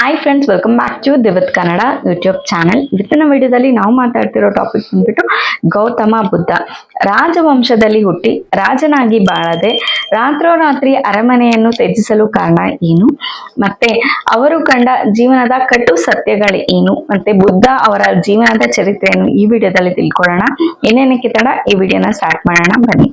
Hi friends welcome back to ದಿವತ್ Kannada YouTube channel ಇವತ್ತಿನ ವಿಡಿಯೋದಲ್ಲಿ ನಾವು ಮಾತಾಡ್ತಿರೋ ಟಾಪಿಕ್ ಬಂದ್ಬಿಟ್ಟು ಗೌತಮ ಬುದ್ಧ. ರಾಜವಂಶದಲ್ಲಿ ಹುಟ್ಟಿ, ರಾಜನಾಗಿ ಬಾಳದೆ, ರಾತ್ರೋರಾತ್ರಿ ಅರಮನೆಯನ್ನು ತ್ಯಜಿಸಲು ಕಾರಣ ಏನು? ಮತ್ತೆ ಅವರು ಕಂಡ ಜೀವನದ ಕಟು ಸತ್ಯಗಳು ಏನು? ಮತ್ತೆ ಬುದ್ಧ ಅವರ ಜೀವನದ ಚರಿತ್ರೆಯನ್ನು ಈ ವಿಡಿಯೋದಲ್ಲಿ ತಿಳ್ಕೊಳ್ಳೋಣ. ಏನೇನಕ್ಕೆ ತಡ ಈ ವಿಡಿಯೋನ ಸ್ಟಾರ್ಟ್ ಮಾಡೋಣ. ಬನ್ನಿ.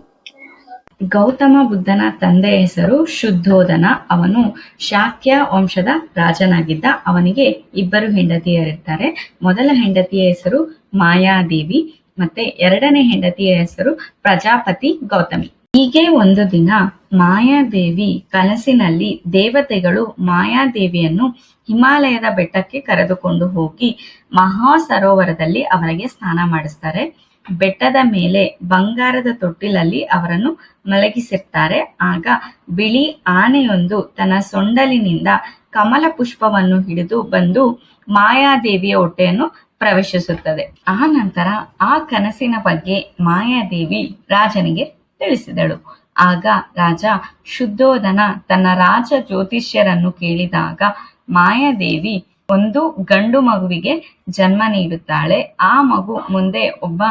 ಗೌತಮ ಬುದ್ಧನ ತಂದೆಯ ಹೆಸರು ಶುದ್ಧೋಧನ ಅವನು ಶಾಕ್ಯ ವಂಶದ ರಾಜನಾಗಿದ್ದ. ಅವನಿಗೆ ಇಬ್ಬರು ಹೆಂಡತಿಯರಿರ್ತಾರೆ ಮೊದಲ ಹೆಂಡತಿಯ ಹೆಸರು ಮಾಯಾದೇವಿ, ಮತ್ತೆ ಎರಡನೇ ಹೆಂಡತಿಯ ಹೆಸರು ಪ್ರಜಾಪತಿ ಗೌತಮಿ. ಹೀಗೆ ಒಂದು ದಿನ ಮಾಯಾದೇವಿ ಕನಸಿನಲ್ಲಿ ದೇವತೆಗಳು ಮಾಯಾದೇವಿಯನ್ನು ಹಿಮಾಲಯದ ಬೆಟ್ಟಕ್ಕೆ ಕರೆದುಕೊಂಡು ಹೋಗಿ ಮಹಾ ಸರೋವರದಲ್ಲಿ ಅವರಿಗೆ ಸ್ನಾನ ಮಾಡಿಸ್ತಾರೆ. ಬೆಟ್ಟದ ಮೇಲೆ ಬಂಗಾರದ ತೊಟ್ಟಿಲಲ್ಲಿ ಅವರನ್ನು ಮಲಗಿಸಿರ್ತಾರೆ. ಆಗ ಬಿಳಿ ಆನೆಯೊಂದು ತನ್ನ ಸೊಂಡಲಿನಿಂದ ಕಮಲ ಪುಷ್ಪವನ್ನು ಹಿಡಿದು ಬಂದು ಮಾಯಾದೇವಿಯ ಹೊಟ್ಟೆಯನ್ನು ಪ್ರವೇಶಿಸುತ್ತದೆ. ಆ ನಂತರ ಆ ಕನಸಿನ ಬಗ್ಗೆ ಮಾಯಾದೇವಿ ರಾಜನಿಗೆ ತಿಳಿಸಿದಳು. ಆಗ ರಾಜ ಶುದ್ಧೋಧನ ತನ್ನ ರಾಜ ಜ್ಯೋತಿಷ್ಯರನ್ನು ಕೇಳಿದಾಗ ಮಾಯಾದೇವಿ ಒಂದು ಗಂಡು ಮಗುವಿಗೆ ಜನ್ಮ ನೀಡುತ್ತಾಳೆ. ಆ ಮಗು ಮುಂದೆ ಒಬ್ಬ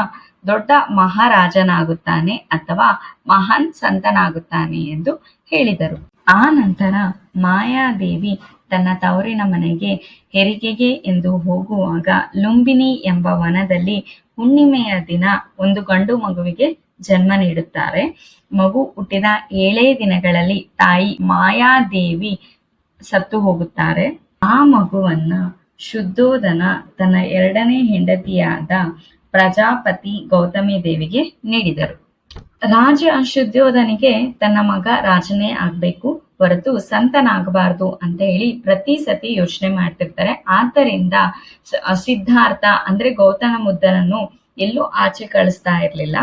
ದೊಡ್ಡ ಮಹಾರಾಜನಾಗುತ್ತಾನೆ ಅಥವಾ ಮಹಾನ್ ಸಂತನಾಗುತ್ತಾನೆ ಎಂದು ಹೇಳಿದರು. ಆ ನಂತರ ಮಾಯಾದೇವಿ ತನ್ನ ತವರಿನ ಮನೆಗೆ ಹೆರಿಗೆಗೆ ಎಂದು ಹೋಗುವಾಗ ಲುಂಬಿನಿ ಎಂಬ ವನದಲ್ಲಿ ಹುಣ್ಣಿಮೆಯ ದಿನ ಒಂದು ಗಂಡು ಮಗುವಿಗೆ ಜನ್ಮ ನೀಡುತ್ತಾರೆ. ಮಗು ಹುಟ್ಟಿದ ಏಳೇ ದಿನಗಳಲ್ಲಿ ತಾಯಿ ಮಾಯಾದೇವಿ ಸತ್ತು ಹೋಗುತ್ತಾರೆ. ಆ ಮಗುವನ್ನ ಶುದ್ಧೋಧನ ತನ್ನ ಎರಡನೇ ಹೆಂಡತಿಯಾದ ಪ್ರಜಾಪತಿ ಗೌತಮಿ ದೇವಿಗೆ ನೀಡಿದರು. ರಾಜ ಶುದ್ಧೋಧನಿಗೆ ತನ್ನ ಮಗ ರಾಜನೇ ಆಗ್ಬೇಕು, ಹೊರತು ಸಂತನಾಗಬಾರ್ದು ಅಂತ ಹೇಳಿ ಪ್ರತಿ ಸತಿ ಯೋಚನೆ ಮಾಡ್ತಿರ್ತಾರೆ. ಆದ್ದರಿಂದ ಸಿದ್ಧಾರ್ಥ ಅಂದ್ರೆ ಗೌತಮ ಬುದ್ಧನನ್ನು ಎಲ್ಲೂ ಆಚೆ ಕಳಿಸ್ತಾ ಇರ್ಲಿಲ್ಲ.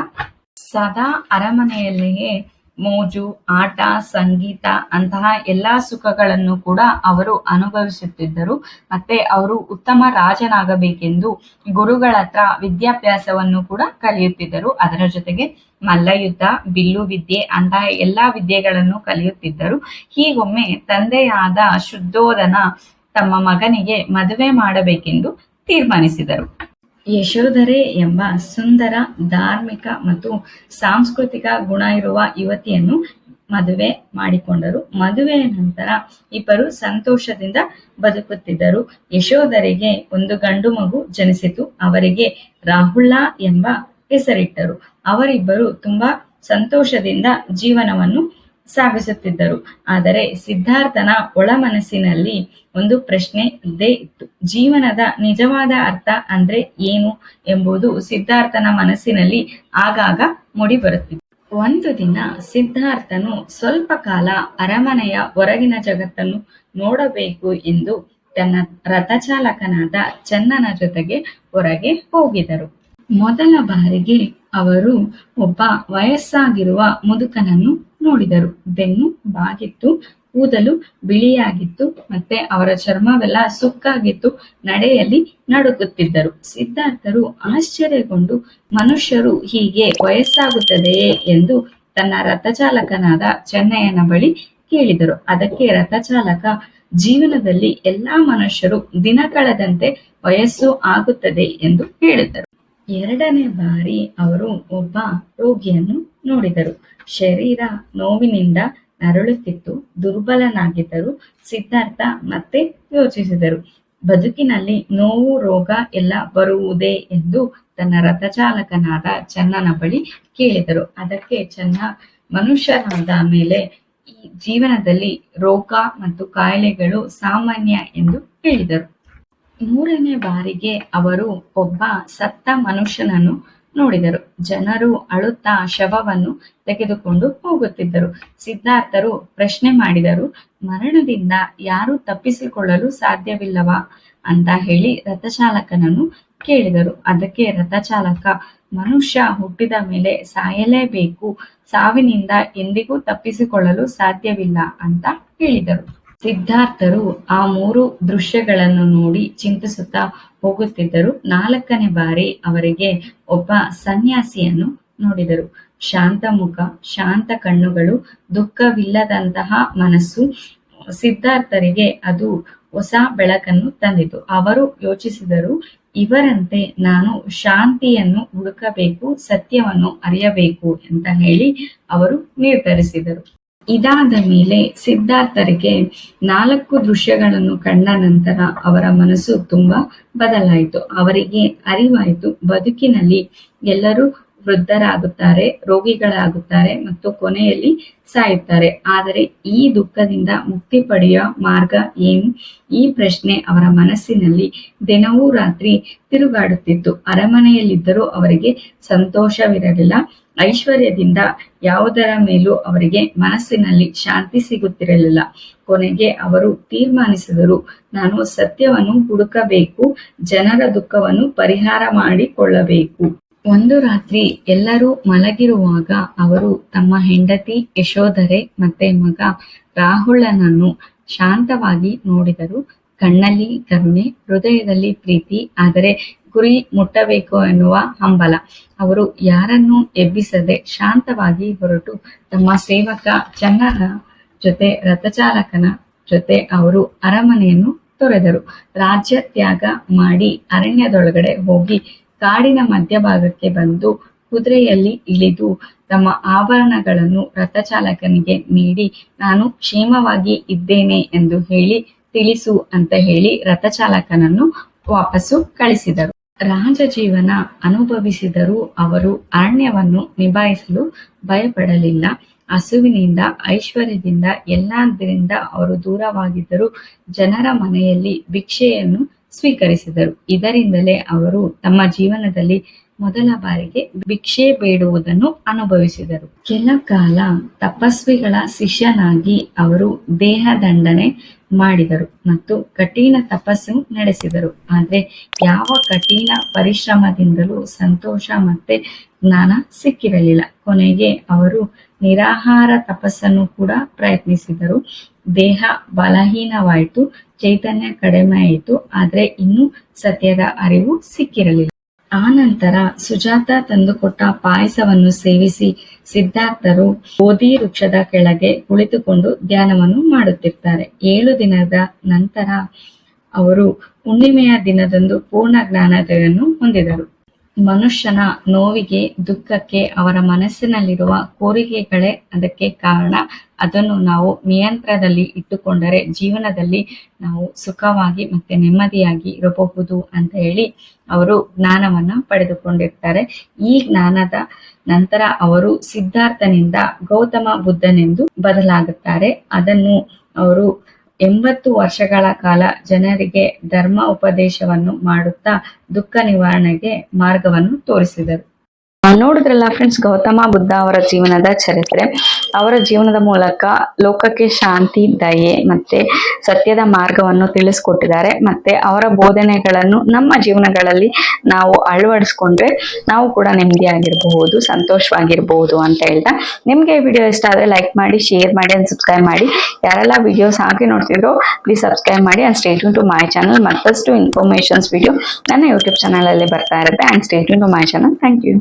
ಸದಾ ಅರಮನೆಯಲ್ಲಿಯೇ ಮೋಜು, ಆಟ, ಸಂಗೀತ ಅಂತಹ ಎಲ್ಲಾ ಸುಖಗಳನ್ನು ಕೂಡ ಅವರು ಅನುಭವಿಸುತ್ತಿದ್ದರು. ಮತ್ತೆ ಅವರು ಉತ್ತಮ ರಾಜನಾಗಬೇಕೆಂದು ಗುರುಗಳ ಹತ್ರ ವಿದ್ಯಾಭ್ಯಾಸವನ್ನು ಕೂಡ ಕಲಿಯುತ್ತಿದ್ದರು. ಅದರ ಜೊತೆಗೆ ಮಲ್ಲಯುದ್ಧ, ಬಿಲ್ಲು ವಿದ್ಯೆ ಅಂತಹ ಎಲ್ಲಾ ವಿದ್ಯೆಗಳನ್ನು ಕಲಿಯುತ್ತಿದ್ದರು. ಹೀಗೊಮ್ಮೆ ತಂದೆಯಾದ ಶುದ್ಧೋಧನ ತಮ್ಮ ಮಗನಿಗೆ ಮದುವೆ ಮಾಡಬೇಕೆಂದು ತೀರ್ಮಾನಿಸಿದರು. ಯಶೋಧರೆ ಎಂಬ ಸುಂದರ, ಧಾರ್ಮಿಕ ಮತ್ತು ಸಾಂಸ್ಕೃತಿಕ ಗುಣ ಇರುವ ಯುವತಿಯನ್ನು ಮದುವೆ ಮಾಡಿಕೊಂಡರು. ಮದುವೆಯ ನಂತರ ಇಬ್ಬರು ಸಂತೋಷದಿಂದ ಬದುಕುತ್ತಿದ್ದರು. ಯಶೋಧರೆಗೆ ಒಂದು ಗಂಡು ಮಗು ಜನಿಸಿತು. ಅವರಿಗೆ ರಾಹುಲ ಎಂಬ ಹೆಸರಿಟ್ಟರು. ಅವರಿಬ್ಬರು ತುಂಬಾ ಸಂತೋಷದಿಂದ ಜೀವನವನ್ನು ಸಾಗಿಸುತ್ತಿದ್ದರು. ಆದರೆ ಸಿದ್ಧಾರ್ಥನ ಒಳ ಮನಸ್ಸಿನಲ್ಲಿ ಒಂದು ಪ್ರಶ್ನೆ ಇದ್ದೇ ಇತ್ತು. ಜೀವನದ ನಿಜವಾದ ಅರ್ಥ ಅಂದ್ರೆ ಏನು ಎಂಬುದು ಸಿದ್ಧಾರ್ಥನ ಮನಸ್ಸಿನಲ್ಲಿ ಆಗಾಗ ಮೂಡಿಬರುತ್ತಿತ್ತು ಒಂದು ದಿನ ಸಿದ್ಧಾರ್ಥನು ಸ್ವಲ್ಪ ಕಾಲ ಅರಮನೆಯ ಹೊರಗಿನ ಜಗತ್ತನ್ನು ನೋಡಬೇಕು ಎಂದು ತನ್ನ ರಥಚಾಲಕನಾದ ಚನ್ನನ ಜೊತೆಗೆ ಹೊರಗೆ ಹೋಗಿದರು. ಮೊದಲ ಬಾರಿಗೆ ಅವರು ಒಬ್ಬ ವಯಸ್ಸಾಗಿರುವ ಮುದುಕನನ್ನು ನೋಡಿದರು. ಬೆನ್ನು ಬಾಗಿತ್ತು, ಕೂದಲು ಬಿಳಿಯಾಗಿತ್ತು, ಮತ್ತೆ ಅವರ ಚರ್ಮವೆಲ್ಲ ಸುಕ್ಕಾಗಿತ್ತು, ನಡೆಯಲ್ಲಿ ನಡುಗುತ್ತಿದ್ದರು. ಸಿದ್ಧಾರ್ಥರು ಆಶ್ಚರ್ಯಗೊಂಡು, ಮನುಷ್ಯರು ಹೀಗೆ ವಯಸ್ಸಾಗುತ್ತದೆಯೇ? ಎಂದು ತನ್ನ ರಥಚಾಲಕನಾದ ಚೆನ್ನಯ್ಯನ ಬಳಿ ಕೇಳಿದರು. ಅದಕ್ಕೆ ರಥಚಾಲಕ, ಜೀವನದಲ್ಲಿ ಎಲ್ಲಾ ಮನುಷ್ಯರು ದಿನ ಕಳೆದಂತೆ ವಯಸ್ಸು ಆಗುತ್ತದೆ ಎಂದು ಹೇಳಿದರು ಎರಡನೇ ಬಾರಿ ಅವರು ಒಬ್ಬ ರೋಗಿಯನ್ನು ನೋಡಿದರು. ಶರೀರ ನೋವಿನಿಂದ ನರಳುತ್ತಿತ್ತು. ದುರ್ಬಲನಾಗಿದ್ದರು. ಸಿದ್ಧಾರ್ಥ ಮತ್ತೆ ಯೋಚಿಸಿದರು. ಬದುಕಿನಲ್ಲಿ ನೋವು, ರೋಗ ಎಲ್ಲ ಬರುವುದೇ ಎಂದು ತನ್ನ ರಥಚಾಲಕನಾದ ಚನ್ನನ ಬಳಿ ಕೇಳಿದರು. ಅದಕ್ಕೆ ಚನ್ನ ಮನುಷ್ಯರಾದ ಮೇಲೆ ಈ ಜೀವನದಲ್ಲಿ ರೋಗ ಮತ್ತು ಕಾಯಿಲೆಗಳು ಸಾಮಾನ್ಯ ಎಂದು ಹೇಳಿದರು. ಮೂರನೇ ಬಾರಿಗೆ ಅವರು ಒಬ್ಬ ಸತ್ತ ಮನುಷ್ಯನನ್ನು ನೋಡಿದರು. ಜನರು ಅಳುತ್ತಾ ಶವವನ್ನು ತೆಗೆದುಕೊಂಡು ಹೋಗುತ್ತಿದ್ದರು. ಸಿದ್ಧಾರ್ಥರು ಪ್ರಶ್ನೆ ಮಾಡಿದರು, ಮರಣದಿಂದ ಯಾರು ತಪ್ಪಿಸಿಕೊಳ್ಳಲು ಸಾಧ್ಯವಿಲ್ಲವಾ? ಅಂತ ಹೇಳಿ ರಥಚಾಲಕನನ್ನು ಕೇಳಿದರು. ಅದಕ್ಕೆ ರಥಚಾಲಕ, ಮನುಷ್ಯ ಹುಟ್ಟಿದ ಮೇಲೆ ಸಾಯಲೇಬೇಕು. ಸಾವಿನಿಂದ ಎಂದಿಗೂ ತಪ್ಪಿಸಿಕೊಳ್ಳಲು ಸಾಧ್ಯವಿಲ್ಲ, ಅಂತ ಹೇಳಿದರು. ಸಿದ್ಧಾರ್ಥರು ಆ ಮೂರು ದೃಶ್ಯಗಳನ್ನು ನೋಡಿ ಚಿಂತಿಸುತ್ತಾ ಹೋಗುತ್ತಿದ್ದರು. ನಾಲ್ಕನೇ ಬಾರಿ ಅವರಿಗೆ ಒಬ್ಬ ಸನ್ಯಾಸಿಯನ್ನು ನೋಡಿದರು. ಶಾಂತ ಮುಖ, ಶಾಂತ ಕಣ್ಣುಗಳು, ದುಃಖವಿಲ್ಲದಂತಹ ಮನಸ್ಸು. ಸಿದ್ಧಾರ್ಥರಿಗೆ ಅದು ಹೊಸ ಬೆಳಕನ್ನು ತಂದಿತು. ಅವರು ಯೋಚಿಸಿದರು, ಇವರಂತೆ ನಾನು ಶಾಂತಿಯನ್ನು ಹುಡುಕಬೇಕು, ಸತ್ಯವನ್ನು ಅರಿಯಬೇಕು ಅಂತ ಹೇಳಿ ಅವರು ನಿರ್ಧರಿಸಿದರು. ಇದಾದ ಮೇಲೆ ಸಿದ್ಧಾರ್ಥರಿಗೆ ನಾಲ್ಕು ದೃಶ್ಯಗಳನ್ನು ಕಂಡ ನಂತರ ಅವರ ಮನಸ್ಸು ತುಂಬಾ ಬದಲಾಯಿತು. ಅವರಿಗೆ ಅರಿವಾಯಿತು. ಬದುಕಿನಲ್ಲಿ ಎಲ್ಲರೂ ವೃದ್ಧರಾಗುತ್ತಾರೆ, ರೋಗಿಗಳಾಗುತ್ತಾರೆ ಮತ್ತು ಕೊನೆಯಲ್ಲಿ ಸಾಯುತ್ತಾರೆ. ಆದರೆ ಈ ದುಃಖದಿಂದ ಮುಕ್ತಿ ಪಡೆಯುವ ಮಾರ್ಗ ಏನು? ಈ ಪ್ರಶ್ನೆ ಅವರ ಮನಸ್ಸಿನಲ್ಲಿ ದಿನವೂ ರಾತ್ರಿ ತಿರುಗಾಡುತ್ತಿತ್ತು. ಅರಮನೆಯಲ್ಲಿದ್ದರೂ ಅವರಿಗೆ ಸಂತೋಷವಿರಲಿಲ್ಲ. ಐಶ್ವರ್ಯದಿಂದ ಯಾವುದರ ಮೇಲೂ ಅವರಿಗೆ ಮನಸ್ಸಿನಲ್ಲಿ ಶಾಂತಿ ಸಿಗುತ್ತಿರಲಿಲ್ಲ. ಕೊನೆಗೆ ಅವರು ತೀರ್ಮಾನಿಸಿದರು, ನಾನು ಸತ್ಯವನ್ನು ಹುಡುಕಬೇಕು, ಜನರ ದುಃಖವನ್ನು ಪರಿಹಾರ ಮಾಡಿಕೊಳ್ಳಬೇಕು. ಒಂದು ರಾತ್ರಿ ಎಲ್ಲರೂ ಮಲಗಿರುವಾಗ ಅವರು ತಮ್ಮ ಹೆಂಡತಿ ಯಶೋಧರೆ ಮತ್ತೆ ಮಗ ರಾಹುಲನನ್ನು ಶಾಂತವಾಗಿ ನೋಡಿದರು. ಕಣ್ಣಲ್ಲಿ ಕರುಣೆ ಹೃದಯದಲ್ಲಿ ಪ್ರೀತಿ, ಆದರೆ ಗುರಿ ಮುಟ್ಟಬೇಕು ಎನ್ನುವ ಹಂಬಲ. ಅವರು ಯಾರನ್ನೂ ಎಬ್ಬಿಸದೆ ಶಾಂತವಾಗಿ ಹೊರಟು ತಮ್ಮ ಸೇವಕ ಚನ್ನನ ಜೊತೆ ರಥಚಾಲಕನ ಜೊತೆ ಅವರು ಅರಮನೆಯನ್ನು ತೊರೆದರು. ರಾಜ್ಯ ತ್ಯಾಗ ಮಾಡಿ ಅರಣ್ಯದೊಳಗಡೆ ಹೋಗಿ ಕಾಡಿನ ಮಧ್ಯಭಾಗಕ್ಕೆ ಬಂದು ಕುದುರೆಯಲ್ಲಿ ಇಳಿದು ತಮ್ಮ ಆಭರಣಗಳನ್ನು ರಥಚಾಲಕನಿಗೆ ನೀಡಿ, ನಾನು ಕ್ಷೇಮವಾಗಿ ಇದ್ದೇನೆ ಎಂದು ಹೇಳಿ ತಿಳಿಸು ಅಂತ ಹೇಳಿ ರಥಚಾಲಕನನ್ನು ವಾಪಸ್ಸು ಕಳಿಸಿದರು. ರಾಜ ಜೀವನ ಅನುಭವಿಸಿದರೂ ಅವರು ಅರಣ್ಯವನ್ನು ನಿಭಾಯಿಸಲು ಭಯಪಡಲಿಲ್ಲ. ಹಸುವಿನಿಂದ, ಐಶ್ವರ್ಯದಿಂದ, ಎಲ್ಲದರಿಂದ ಅವರು ದೂರವಾಗಿದ್ದರು ಜನರ ಮನೆಯಲ್ಲಿ ಭಿಕ್ಷೆಯನ್ನು ಸ್ವೀಕರಿಸಿದರು. ಇದರಿಂದಲೇ ಅವರು ತಮ್ಮ ಜೀವನದಲ್ಲಿ ಮೊದಲ ಬಾರಿಗೆ ಭಿಕ್ಷೆ ಬೇಡುವುದನ್ನು ಅನುಭವಿಸಿದರು. ಕೆಲ ಕಾಲ ತಪಸ್ವಿಗಳ ಶಿಷ್ಯನಾಗಿ ಅವರು ದೇಹ ದಂಡನೆ ಮಾಡಿದರು ಮತ್ತು ಕಠಿಣ ತಪಸ್ಸು ನಡೆಸಿದರು. ಆದರೆ ಯಾವ ಕಠಿಣ ಪರಿಶ್ರಮದಿಂದಲೂ ಸಂತೋಷ ಮತ್ತೆ ಜ್ಞಾನ ಸಿಕ್ಕಿರಲಿಲ್ಲ. ಕೊನೆಗೆ ಅವರು ನಿರಾಹಾರ ತಪಸ್ಸನ್ನು ಕೂಡ ಪ್ರಯತ್ನಿಸಿದರು. ದೇಹ ಬಲಹೀನವಾಯಿತು, ಚೈತನ್ಯ ಕಡಿಮೆ ಆಯಿತು, ಆದ್ರೆ ಇನ್ನೂ ಸತ್ಯದ ಅರಿವು ಸಿಕ್ಕಿರಲಿಲ್ಲ. ಆ ನಂತರ ಸುಜಾತ ತಂದುಕೊಟ್ಟ ಪಾಯಸವನ್ನು ಸೇವಿಸಿ ಸಿದ್ಧಾರ್ಥರು ಗೋಧಿ ವೃಕ್ಷದ ಕೆಳಗೆ ಕುಳಿತುಕೊಂಡು ಧ್ಯಾನವನ್ನು ಮಾಡುತ್ತಿರ್ತಾರೆ. ಏಳು ದಿನದ ನಂತರ ಅವರು ಹುಣ್ಣಿಮೆಯ ದಿನದಂದು ಪೂರ್ಣ ಜ್ಞಾನತೆಯನ್ನು ಹೊಂದಿದರು. ಮನುಷ್ಯನ ನೋವಿಗೆ, ದುಃಖಕ್ಕೆ, ಅವರ ಮನಸ್ಸಿನಲ್ಲಿರುವ ಕೋರಿಕೆಗಳೇ ಅದಕ್ಕೆ ಕಾರಣ. ಅದನ್ನು ನಾವು ನಿಯಂತ್ರಣದಲ್ಲಿ ಇಟ್ಟುಕೊಂಡರೆ ಜೀವನದಲ್ಲಿ ನಾವು ಸುಖವಾಗಿ ಮತ್ತೆ ನೆಮ್ಮದಿಯಾಗಿ ಇರಬಹುದು ಅಂತ ಹೇಳಿ ಅವರು ಜ್ಞಾನವನ್ನ ಪಡೆದುಕೊಂಡಿರ್ತಾರೆ. ಈ ಜ್ಞಾನದ ನಂತರ ಅವರು ಸಿದ್ಧಾರ್ಥನಿಂದ ಗೌತಮ ಬುದ್ಧನೆಂದು ಬದಲಾಗುತ್ತಾರೆ. ಅದನ್ನು ಅವರು ಎಂಬತ್ತು ವರ್ಷಗಳ ಕಾಲ ಜನರಿಗೆ ಧರ್ಮ ಉಪದೇಶವನ್ನು ಮಾಡುತ್ತಾ ದುಃಖ ನಿವಾರಣೆಗೆ ಮಾರ್ಗವನ್ನು ತೋರಿಸಿದರು. ನೋಡಿದ್ರಲ್ಲ ಫ್ರೆಂಡ್ಸ್ ಗೌತಮ ಬುದ್ಧ ಅವರ ಜೀವನದ ಚರಿತ್ರೆ. ಅವರ ಜೀವನದ ಮೂಲಕ ಲೋಕಕ್ಕೆ ಶಾಂತಿ, ದಯೆ ಮತ್ತೆ ಸತ್ಯದ ಮಾರ್ಗವನ್ನು ತಿಳಿಸ್ಕೊಟ್ಟಿದ್ದಾರೆ. ಮತ್ತೆ ಅವರ ಬೋಧನೆಗಳನ್ನು ನಮ್ಮ ಜೀವನಗಳಲ್ಲಿ ನಾವು ಅಳವಡಿಸ್ಕೊಂಡ್ರೆ ನಾವು ಕೂಡ ನೆಮ್ಮದಿಯಾಗಿರಬಹುದು, ಸಂತೋಷವಾಗಿರಬಹುದು ಅಂತ ಹೇಳ್ತಾ. ನಿಮ್ಗೆ ಈ ವಿಡಿಯೋ ಇಷ್ಟ ಆದ್ರೆ ಲೈಕ್ ಮಾಡಿ ಶೇರ್ ಮಾಡಿ ಅಂಡ್ ಸಬ್ಸ್ಕ್ರೈಬ್ ಮಾಡಿ. ಯಾರೆಲ್ಲ ವಿಡಿಯೋಸ್ ಹಾಕಿ ನೋಡ್ತಿದ್ರು ಪ್ಲೀಸ್ ಸಬ್ಸ್ಕ್ರೈಬ್ ಮಾಡಿ and state to my channel ಮತ್ತಷ್ಟು ಇನ್ಫಾರ್ಮೇಶನ್ಸ್ ವಿಡಿಯೋ ನನ್ನ ಯೂಟ್ಯೂಬ್ ಚಾನಲಲ್ಲಿ ಬರ್ತಾ ಇರುತ್ತೆ. And state to my channel thank you